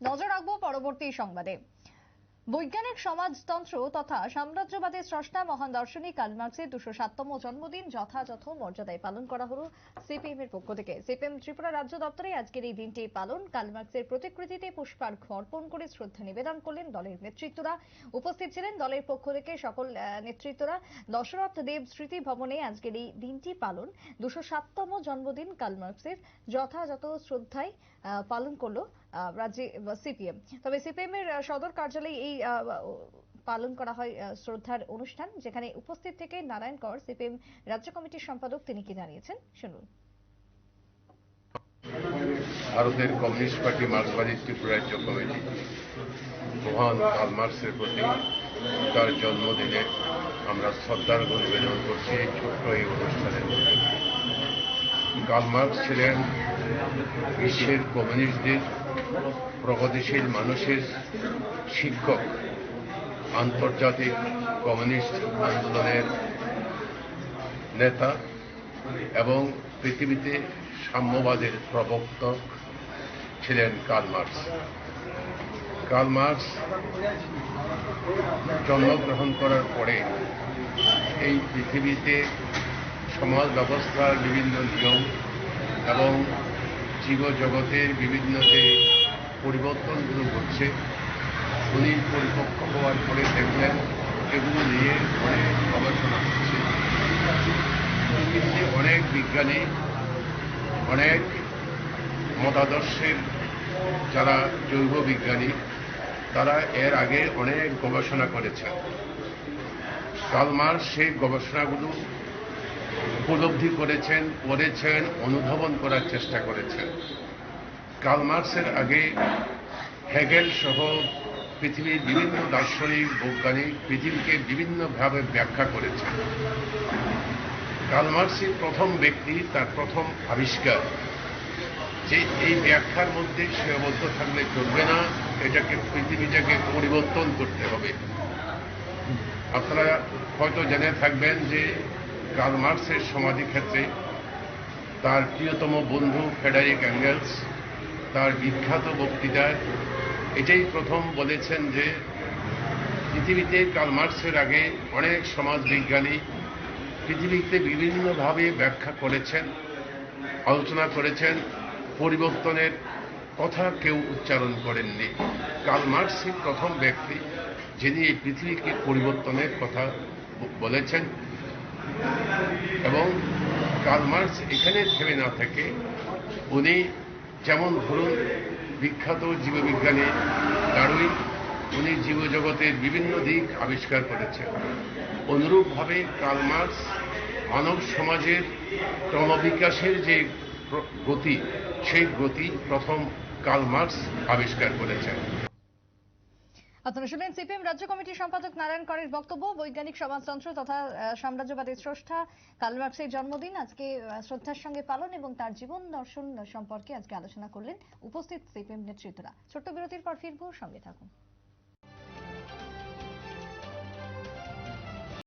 নজর রাখব পরবর্তী সংবাদে। বৈজ্ঞানিক সমাজতন্ত্র তথা সাম্রাজ্যবাদের স্রষ্টা মহান দার্শনিক কার্ল মার্ক্সের দুশো সাততম জন্মদিন যথাযথ মর্যাদায় পালন করা হলো সিপিএম এর পক্ষ থেকে। সিপিএম ত্রিপুরা রাজ্য দপ্তরে আজকের এই দিনটি পালন কার্ল মার্ক্সের প্রতিকৃতিতে পুষ্পার্ঘ অর্পণ করে শ্রদ্ধা নিবেদন করলেন দলের নেতৃত্বরা। উপস্থিত ছিলেন দলের পক্ষ থেকে সকল নেতৃত্বরা। দশরথ দেব স্মৃতি ভবনে আজকের এই দিনটি পালন। দুশো সাততম জন্মদিন কার্ল মার্ক্সের যথাযথ শ্রদ্ধায় পালন করল রাজ্যে সিপিএম। তবে সিপিএম এর সদর কার্যালয়ে এই পালন করা হয় শ্রদ্ধার অনুষ্ঠান, যেখানে উপস্থিত থেকে নারায়ণ কর, সিপিএম রাজ্য কমিটির সম্পাদক তিনি কি জানিয়েছেন? শুনুন। ভারতের কমিউনিস্ট পার্টি মার্ক্সবাদী ত্রিপুরা রাজ্য কমিটি, মহান কার্ল মার্ক্সের প্রতি তার জন্মদিনে আমরা শ্রদ্ধার নিবেদন করছি এই ছোট্ট এই অনুষ্ঠানের মধ্যে কার্ল মার্ক্স ছিলেন বিশ্বের কমিউনিস্টদের প্রগতিশীল মানুষের শিক্ষক, আন্তর্জাতিক কমিউনিস্ট আন্দোলনের নেতা এবং পৃথিবীতে সাম্যবাদের প্রবক্তক ছিলেন কার্ল মার্ক্স। জন্মগ্রহণ করার পরে এই পৃথিবীতে সমাজ ব্যবস্থার বিভিন্ন নিয়ম এবং জীবজগতের বিভিন্ন যে পরিবর্তনগুলো ঘটছে। উনি পরিপক্ক হওয়ার পরে দেখলেন এগুলো নিয়ে অনেক গবেষণা হচ্ছে। অনেক বিজ্ঞানী, অনেক মতাদর্শের যারা জৈব বিজ্ঞানী, তারা এর আগে অনেক গবেষণা করেছেন। কালমার সেই গবেষণাগুলো উপলব্ধি করেছেন পড়েছেন অনুধাবন করার চেষ্টা করেছেন। কালমার্সের আগে হেগেল সহ পৃথিবীর বিভিন্ন দার্শনিক, বৈজ্ঞানিক পৃথিবীকে বিভিন্নভাবে ব্যাখ্যা করেছেন। কালমার্সই প্রথম ব্যক্তি, তার প্রথম আবিষ্কার। যে এই ব্যাখ্যার মধ্যে সীমাবদ্ধ থাকলে চলবে না, এটাকে, পৃথিবীটাকে পরিবর্তন করতে হবে। আপনারা হয়তো জেনে থাকবেন যে কার্ল মার্ক্সের সমাধি ক্ষেত্রে তার প্রিয়তম বন্ধু ফেডারিক অ্যাঙ্গেলস, তার বিখ্যাত বক্তৃতায় এটাই প্রথম বলেছেন যে পৃথিবীতে কার্ল মার্ক্সের আগে অনেক সমাজবিজ্ঞানী পৃথিবীতে বিভিন্নভাবে ব্যাখ্যা করেছেন, আলোচনা করেছেন, পরিবর্তনের কথা কেউ উচ্চারণ করেননি। কার্ল মার্ক্সই প্রথম ব্যক্তি যিনি এই পৃথিবীকে পরিবর্তনের কথা বলেছেন। এবং কার্ল মার্ক্স এখানে থেমে না থেকে উনি যেমন ধরুন বিখ্যাত জীববিজ্ঞানী ডারউইন, উনি জীবজগতের বিভিন্ন দিক আবিষ্কার করেছেন। অনুরূপভাবে কার্ল মার্ক্স মানব সমাজের ক্রমবিকাশের যে গতি, সেই গতি প্রথম কার্ল মার্ক্স আবিষ্কার করেছেন। আপনারা শুনলেন সিপিএম রাজ্য কমিটির সম্পাদক নারায়ণ করের বক্তব্য, বৈজ্ঞানিক সমাজতন্ত্র তথা সাম্রাজ্যবাদী সাম্রাজ্যবাদের স্রষ্টা কার্ল মার্ক্সের জন্মদিন। আজকে শ্রদ্ধার সঙ্গে পালন এবং তার জীবন দর্শন সম্পর্কে আজকে আলোচনা করলেন উপস্থিত সিপিএম নেতৃত্বরা। ছোট্ট বিরতির পর ফিরবো, সঙ্গে থাকুন।